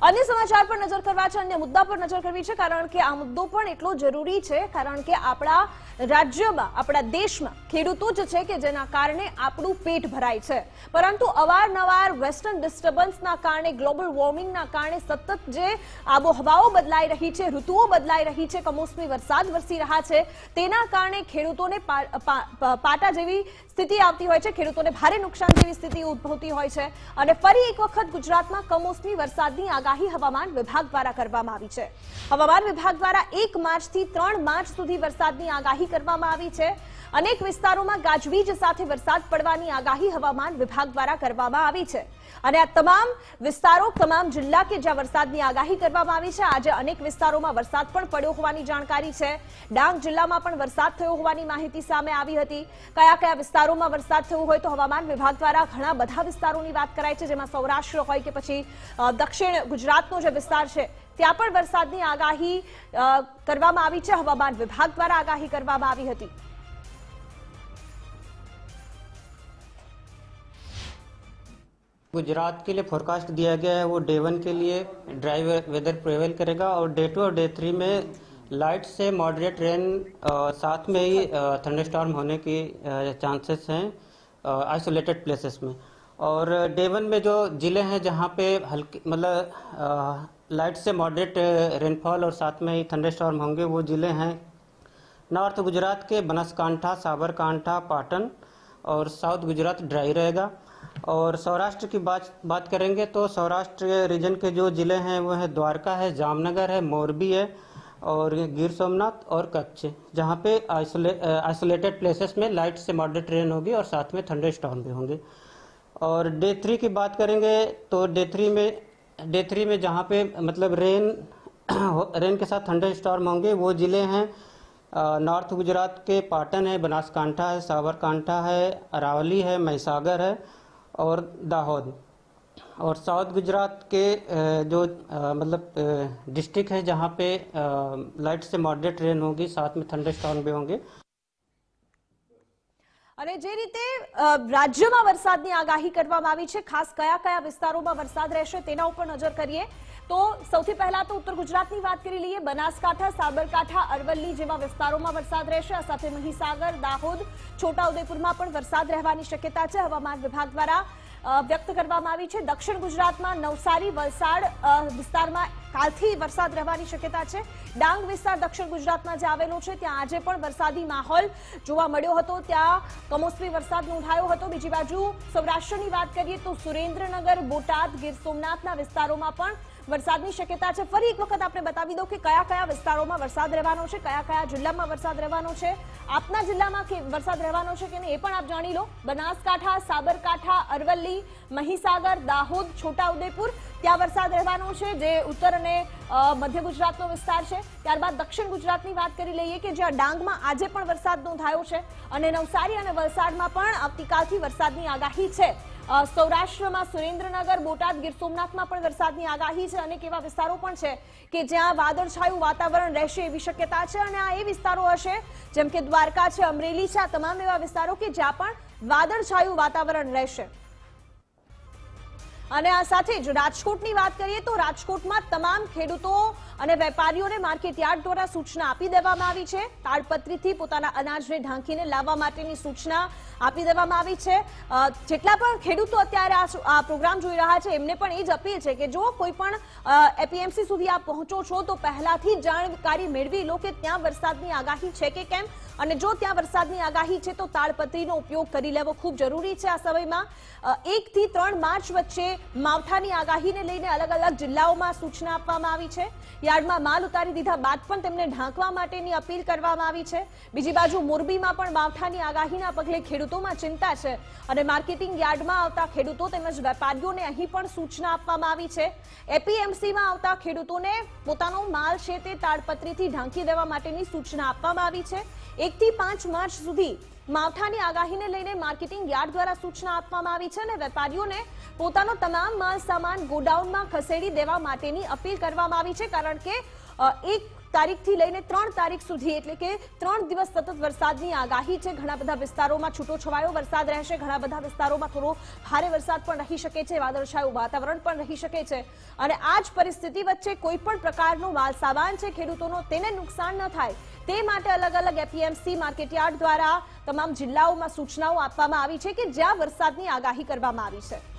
અન્ય સમાચાર પર નજર કરવા છે, અન્ય મુદ્દા પર નજર કરવી છે, કારણ કે આ મુદ્દો પણ એટલો જરૂરી છે, કારણ કે આપણા રાજ્યમાં, આપણા દેશમાં ખેડૂતો જ છે કે જેના કારણે આપણું પેટ ભરાય છે. પરંતુ અવારનવાર વેસ્ટર્ન ડિસ્ટર્બન્સના કારણે ગ્લોબલ વોર્મિંગના કારણે સતત જે આબોહવાઓ બદલાઈ રહી છે, ઋતુઓ બદલાઈ રહી છે, કમોસમી વરસાદ વરસી રહ્યા છે, તેના કારણે ખેડૂતોને પાટા જેવી સ્થિતિ આવતી હોય છે, ખેડૂતોને ભારે નુકસાન જેવી સ્થિતિ ઉદ્ભવતી હોય છે. અને ફરી એક વખત ગુજરાતમાં કમોસમી વરસાદની આગાહી હવામાન વિભાગ દ્વારા કરવામાં આવી છે. હવામાન વિભાગ દ્વારા એક માર્ચથી ત્રણ માર્ચ સુધી વરસાદની આગાહી કરવામાં આવી છે. અનેક વિસ્તારોમાં ગાજવીજ સાથે વરસાદ પડવાની આગાહી હવામાન વિભાગ દ્વારા કરવામાં આવી છે. અને આ તમામ વિસ્તારો, તમામ જિલ્લા કે જ્યાં વરસાદની આગાહી કરવામાં આવી છે, આજે અનેક વિસ્તારોમાં વરસાદ પણ પડ્યો હોવાની જાણકારી છે. ડાંગ જિલ્લામાં પણ વરસાદ થયો હોવાની માહિતી સામે આવી હતી. કયા કયા વિસ્તારોમાં વરસાદ થયો હોય તો હવામાન વિભાગ દ્વારા ઘણા બધા વિસ્તારોની વાત કરાય છે, જેમાં સૌરાષ્ટ્ર હોય કે પછી દક્ષિણ ગુજરાતનો જે વિસ્તાર છે ત્યાં પણ વરસાદની આગાહી અ, કરવામાં આવી છે હવામાન વિભાગ દ્વારા આગાહી કરવામાં આવી હતી गुजरात के लिए फोरकास्ट दिया गया है वो डे वन के लिए ड्राई वेदर प्रेवेल करेगा और डे टू और डे थ्री में लाइट से मॉडरेट रेन साथ में ही थंडरस्टॉर्म होने की चांसेस हैं आइसोलेटेड प्लेसेस में और डे वन में जो ज़िले हैं जहाँ पे हल्की मतलब लाइट से मॉडरेट रेनफॉल और साथ में ही थंडरस्टॉर्म होंगे, वो ज़िले हैं नॉर्थ गुजरात के बनासकांठा साबरकांठा पाटन और साउथ गुजरात ड्राई रहेगा। और सौराष्ट्र की बात बात करेंगे तो सौराष्ट्र रीजन के जो ज़िले हैं, वो है द्वारका है, जामनगर है, मोरबी है और गिर सोमनाथ और कच्छ, जहाँ पे आइसोले आइसोलेटेड प्लेसेस में लाइट से मॉडरेट रेन होगी और साथ में थंडर स्टॉर्म भी होंगे। और डे थ्री की बात करेंगे तो डे थ्री में डे थ्री में जहाँ पे मतलब रेन रेन के साथ थंडर स्टॉर्म होंगे, वो ज़िले हैं नॉर्थ गुजरात के पाटन है, बनासकांठा है, साबरकांठा है, अरावली है, महिसागर है और दाहोद। और साउथ गुजरात के जो मतलब डिस्ट्रिक्ट है जहाँ पे लाइट से मॉडरेट रेन होगी, साथ में थंडर स्टॉर्म भी होंगे। અને જે રીતે રાજ્યમાં વરસાદની આગાહી કરવામાં આવી છે, ખાસ કયા કયા વિસ્તારોમાં વરસાદ રહેશે તેના ઉપર નજર કરીએ. તો સૌથી પહેલા તો ઉત્તર ગુજરાતની વાત કરી લઈએ. બનાસકાંઠા, સાબરકાંઠા, અરવલ્લી જેવા વિસ્તારોમાં વરસાદ રહેશે. આ સાથે મહીસાગર, દાહોદ, છોટાઉદેપુરમાં પણ વરસાદ રહેવાની શક્યતા છે. હવામાન વિભાગ દ્વારા વ્યક્ત કરવામાં આવી છે. દક્ષિણ ગુજરાતમાં નવસારી, વલસાડ વિસ્તારમાં કાલથી વરસાદ રહેવાની શક્યતા છે. ડાંગ વિસ્તાર દક્ષિણ ગુજરાતમાં જે આવેલો છે, ત્યાં આજે પણ વરસાદી માહોલ જોવા મળ્યો હતો. ત્યાં કમોસમી વરસાદ નોંધાયો હતો. બીજી બાજુ સૌરાષ્ટ્રની વાત કરીએ તો સુરેન્દ્રનગર, બોટાદ, ગીર સોમનાથના વિસ્તારોમાં પણ વરસાદની શક્યતા છે. ફરી એક વખત આપણે બતાવી દઉં કે કયા કયા વિસ્તારોમાં વરસાદ રહેવાનો છે, કયા કયા જિલ્લામાં વરસાદ રહેવાનો છે, આપના જિલ્લામાં કે વરસાદ રહેવાનો છે કે નહીં એ પણ આપ જાણી લો. બનાસકાંઠા, સાબરકાંઠા, અરવલ્લી, મહીસાગર, દાહોદ, છોટાઉદેપુર ત્યાં વરસાદ રહેવાનો છે, જે ઉત્તર અને મધ્ય ગુજરાતનો વિસ્તાર છે. ત્યારબાદ દક્ષિણ ગુજરાતની વાત કરી લઈએ કે જ્યાં ડાંગમાં આજે પણ વરસાદ નોંધાયો છે અને નવસારી અને વલસાડમાં પણ આવતીકાલથી વરસાદની આગાહી છે. સૌરાષ્ટ્રમાં સુરેન્દ્રનગર, બોટાદ, ગીર સોમનાથમાં પણ વરસાદની આગાહી છે અનેક એવા વિસ્તારો પણ છે કે જ્યાં વાદળછાયું વાતાવરણ રહેશે એવી શક્યતા છે અને આ એ વિસ્તારો હશે જેમ કે દ્વારકા છે, અમરેલી છે તમામ એવા વિસ્તારો કે જ્યાં પણ વાદળછાયું વાતાવરણ રહેશે. અને આ સાથે જ રાજકોટની વાત કરીએ તો રાજકોટમાં તમામ ખેડૂતો અને વેપારીઓને માર્કેટ યાર્ડ દ્વારા સૂચના આપી દેવામાં આવી છે. તાડપત્રીથી પોતાના અનાજને ઢાંકીને લાવવા માટેની સૂચના આપી દેવામાં આવી છે. જેટલા પણ ખેડૂતો અત્યારે આ પ્રોગ્રામ જોઈ રહ્યા છે, એમને પણ એ જ અપીલ છે કે જો કોઈ પણ એપીએમસી સુધી આપ પહોંચો છો તો પહેલાથી જાણકારી મેળવી લો કે ત્યાં વરસાદની આગાહી છે કે કેમ. અને જો ત્યાં વરસાદની આગાહી છે, તો તાડપત્રીનો ઉપયોગ કરી લેવો ખૂબ જરૂરી છે. આ સમયમાં એકથી ત્રણ માર્ચ વચ્ચે માવઠાની આગાહીને લઈને અલગ અલગ જિલ્લાઓમાં સૂચના આપવામાં આવી છે. યાર્ડમાં માલ ઉતારી દીધા બાદ પણ તેમને ઢાંકવા માટેની અપીલ કરવામાં આવી છે. બીજી બાજુ મોરબીમાં પણ માવઠાની આગાહીના પગલે ખેડૂતોમાં ચિંતા છે અને માર્કેટિંગ યાર્ડમાં આવતા ખેડૂતો તેમજ વેપારીઓને અહીં પણ સૂચના આપવામાં આવી છે. એપીએમસીમાં આવતા ખેડૂતોને પોતાનો માલ છે તે તાડપત્રીથી ઢાંકી દેવા માટેની સૂચના આપવામાં આવી છે. એકથી પાંચ માર્ચ સુધી માવઠાની આગાહીને લઈને માર્કેટિંગ યાર્ડ દ્વારા સૂચના આપવામાં આવી છે અને વેપારીઓને પોતાનો તમામ માલ સામાન ગોડાઉનમાં ખસેડી દેવા માટેની અપીલ કરવામાં આવી છે કારણ કે એક તારીખથી લઈને ત્રણ તારીખ સુધી, એટલે કે ત્રણ દિવસ સતત વરસાદની આગાહી છે. ઘણા બધા વિસ્તારોમાં છૂટો છવાયો વરસાદ રહેશે. ઘણા બધા વિસ્તારોમાં થોડો ભારે વરસાદ પણ રહી શકે છે. વાદળછાયું વાતાવરણ પણ રહી શકે છે. અને આ જ પરિસ્થિતિ વચ્ચે કોઈ પણ પ્રકારનો માલ સામાન છે, ખેડૂતોનો તેને નુકસાન ન થાય. તે માટે અલગ અલગ એપીએમસી, માર્કેટયાર્ડ દ્વારા તમામ જિલ્લાઓમાં સૂચનાઓ આપવામાં આવી છે કે જ્યાં વરસાદની આગાહી કરવામાં આવી છે.